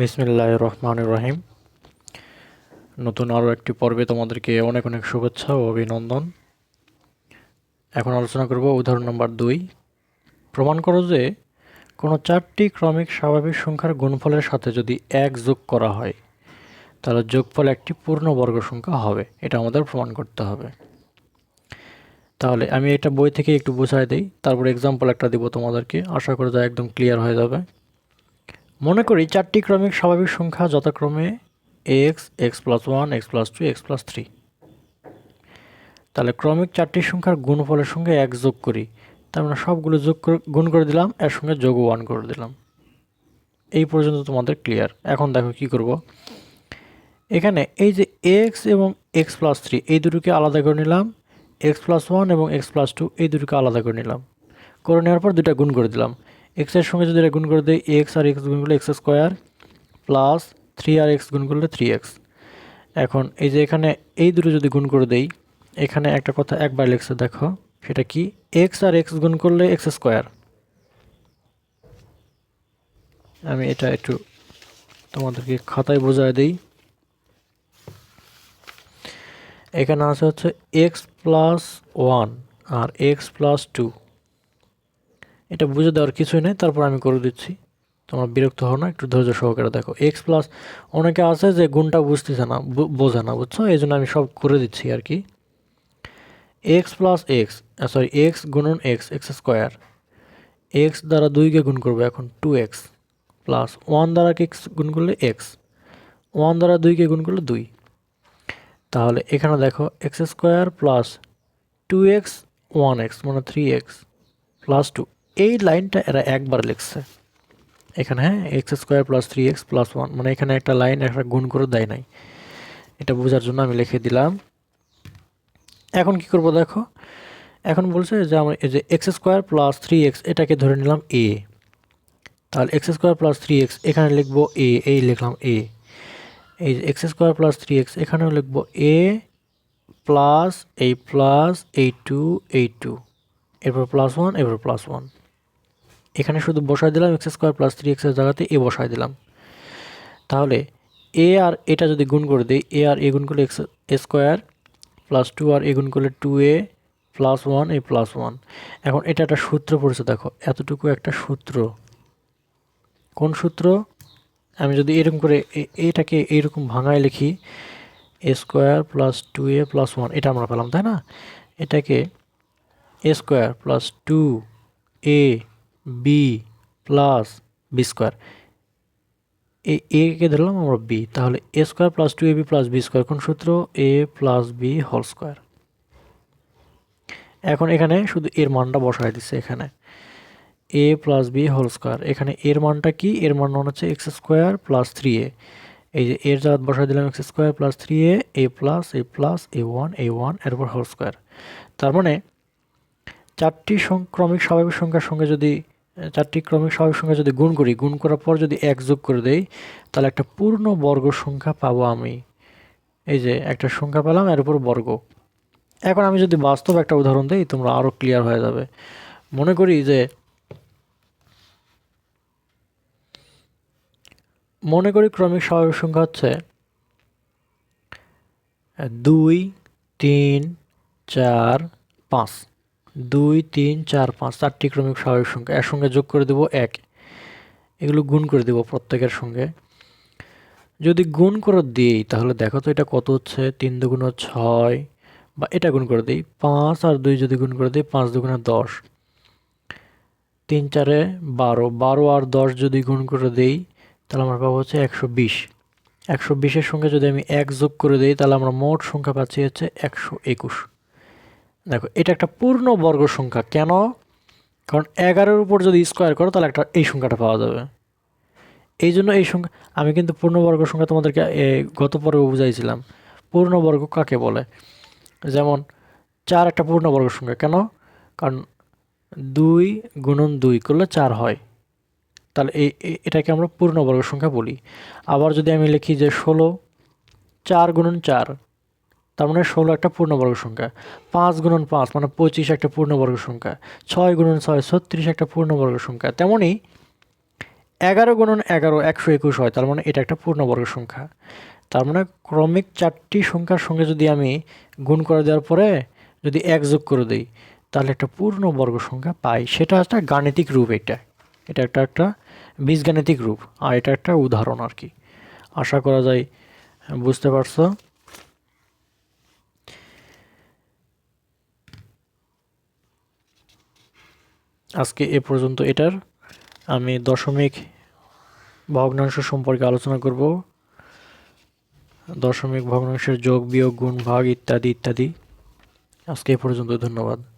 বিসমিল্লাহ রহমান রহিম নতুন আরও একটি পর্বে তোমাদেরকে অনেক অনেক শুভেচ্ছা ও অভিনন্দন। এখন আলোচনা করব উদাহরণ নম্বর দুই। প্রমাণ করো যে কোনো চারটি ক্রমিক স্বাভাবিক সংখ্যার গুণফলের সাথে যদি এক যোগ করা হয়, তাহলে যোগফল একটি পূর্ণবর্গ সংখ্যা হবে। এটা আমাদের প্রমাণ করতে হবে। তাহলে আমি এটা বই থেকে একটু বোঝাই দিই। তারপর এক্সাম্পল একটা দিব তোমাদেরকে। আশা করি যা একদম ক্লিয়ার হয়ে যাবে। মনে করি চারটি ক্রমিক স্বাভাবিক সংখ্যা যথাক্রমে X X plus one X plus two X plus three তাহলে ক্রমিক চারটি সংখ্যার গুণফলের সঙ্গে এক যোগ করি। তার মানে সবগুলো যোগ গুণ করে দিলাম, এর সঙ্গে যোগ ওয়ান করে দিলাম। এই পর্যন্ত তোমাদের ক্লিয়ার এখন দেখো কি করব। এখানে এই যে এক্স এবং এক্স প্লাস থ্রি এই দুটোকে আলাদা করে নিলাম। এক্স প্লাস ওয়ান এবং এক্স প্লাস টু এই দুটোকে আলাদা করে নিলাম। করে নেওয়ার পর দুটা গুণ করে দিলাম। এক্সের সঙ্গে যদি এটা গুণ করে দিই এক্স আর এক্স গুণ করলে এক্স স্কোয়ার প্লাস থ্রি আর এক্স গুণ করলে থ্রি এক্স এখন এই যে এখানে এই দুটো যদি গুণ করে দেই, এখানে একটা কথা একবার লেখছে, দেখো, সেটা কি? এক্স আর এক্স গুণ করলে এক্স স্কোয়ার। আমি এটা একটু তোমাদেরকে খাতায় বোঝায় দিই। এখানে আছে হচ্ছে এক্স প্লাস ওয়ান আর এক্স প্লাস টু এটা বুঝে দেওয়ার কিছুই নেই, তারপর আমি করে দিচ্ছি। তোমরা বিরক্ত হও না, একটু ধৈর্য সহকারে দেখো। এক্স প্লাস অনেকে আছে যে গুণটা বুঝতেছে না বোঝে না, বুঝছ? এই জন্য আমি সব করে দিচ্ছি আর কি। X plus X sorry X গুণন এক্স এক্স স্কোয়ার এক্স দ্বারা দুইকে গুণ করব এখন টু এক্স প্লাস ওয়ান দ্বারা এক্স গুণ করলে এক্স ওয়ান দ্বারা দুইকে গুণ করলে দুই। তাহলে এখানে দেখো X square plus two X one X মানে থ্রি এক্স প্লাস টু এই লাইনটা এরা একবার লিখছে। এখানে হ্যাঁ X square plus three X plus one মানে এখানে একটা লাইন একটা গুণ করে দেয় নাই। এটা বোঝার জন্য আমি লিখে দিলাম। এখন কি করব দেখো? এখন বলছে যে আমার এই যে x square plus three x এটাকে ধরে নিলাম এ তাহলে x square plus three x এখানে লিখব এ এই লিখলাম এ এই যে x square plus three x এখানেও লিখব এ প্লাস এই প্লাস এই টু এই টু এরপর প্লাস ওয়ান এরপর প্লাস ওয়ান এখানে শুধু বসাই দিলাম এক্স স্কোয়ার প্লাস থ্রি এক্সের জায়গাতে এ বসাই দিলাম। তাহলে এ আর এটা যদি গুণ করে দিই, এ আর এ গুণ করলে এক্স স্কোয়ার প্লাস টু আর এ গুণ করলে two a plus one, a plus one. এখন এটা একটা সূত্র পড়েছে, দেখো, এতটুকু একটা সূত্র। কোন সূত্র? আমি যদি এরকম করে এটাকে এইরকম ভাঙায় লিখি, a square plus two a plus one, এটা আমরা পেলাম, তাই না? এটাকে a square plus two a b plus b square a একে ধরলাম আমরা বি তাহলে a square plus two a b plus b square কোন সূত্র? A plus b whole square এখন এখানে শুধু এর মানটা বসায় দিচ্ছে এখানে। A plus b whole square এখানে এর মানটা কি? এর মান মান হচ্ছে x square plus three a এই যে এর জায়গা বসায় দিলাম x square plus three a a plus a plus a one a one এরপর হোল স্কোয়ার তার মানে চারটি সং- ক্রমিক স্বাভাবিক সংখ্যার সঙ্গে যদি চারটি ক্রমিক স্বাভাবিক সংখ্যা যদি গুণ করি, গুণ করার পর যদি এক যোগ করে দেই, তাহলে একটা পূর্ণ বর্গ সংখ্যা পাবো আমি। এই যে, একটা সংখ্যা পেলাম, এর উপর বর্গ। এখন আমি যদি বাস্তব একটা উদাহরণ দিই, তোমরা আরও ক্লিয়ার হয়ে যাবে। মনে করি যে, মনে করি ক্রমিক স্বাভাবিক সংখ্যা হচ্ছে দুই, তিন, চার, পাঁচ। দুই, তিন, চার, পাঁচ, চারটি ক্রমিক স্বাভাবিক সংখ্যা। এর সঙ্গে যোগ করে দেব এক। এগুলো গুণ করে দেব প্রত্যেকের সঙ্গে। যদি গুণ করে দিই, তাহলে দেখো তো এটা কত হচ্ছে? তিন দুগুণ ছয় বা এটা গুণ করে দিই। পাঁচ আর দুই যদি গুণ করে দিই, পাঁচ দুগুণে দশ। তিন চারে বারো। বারো আর দশ যদি গুণ করে দিই, তাহলে আমার পাবো হচ্ছে একশো বিশ। একশো বিশের সঙ্গে যদি আমি এক যোগ করে দিই, তাহলে আমরা মোট সংখ্যা পাচ্ছি হচ্ছে একশো একুশ। দেখো, এটা একটা পূর্ণ বর্গ সংখ্যা। কেন? কারণ এগারোর উপর যদি স্কোয়ার করো, তাহলে একটা এই সংখ্যাটা পাওয়া যাবে। এই জন্য এই সংখ্যা আমি কিন্তু পূর্ণবর্গ সংখ্যা তোমাদেরকে গত পর্বে বুঝাইছিলাম। পূর্ণবর্গ কাকে বলে? যেমন, চার একটা পূর্ণবর্গ সংখ্যা। কেন? কারণ দুই গুণন দুই করলে চার হয়। তাহলে এই এটাকে আমরা পূর্ণবর্গ সংখ্যা বলি। আবার যদি আমি লিখি যে ষোলো, চার গুণন চার তার মানে ষোলো একটা পূর্ণবর্গ সংখ্যা, পাঁচ গুণন পাঁচ মানে পঁচিশ একটা পূর্ণবর্গ সংখ্যা, ছয় গুণন ছয় ছত্রিশ একটা পূর্ণবর্গ সংখ্যা। তেমনই এগারো গুণন এগারো একশো একুশ হয়, তার মানে এটা একটা পূর্ণবর্গ সংখ্যা। তার মানে ক্রমিক চারটি সংখ্যার সঙ্গে যদি আমি গুণ করে দেওয়ার পরে যদি এক যোগ করে দিই, তাহলে একটা পূর্ণবর্গ সংখ্যা পাই। সেটা একটা গাণিতিক রূপ এটা। এটা একটা একটা বীজগাণিতিক রূপ। আর এটা একটা উদাহরণ আর কি। আশা করা যায়, বুঝতে পারছ? আজকে এ পর্যন্ত এটার। আমি দশমিক ভগ্নাংশ সম্পর্কে আলোচনা করব। দশমিক ভগ্নাংশের যোগ বিয়োগ গুণ ভাগ ইত্যাদি ইত্যাদি। আজকে এ পর্যন্ত ধন্যবাদ।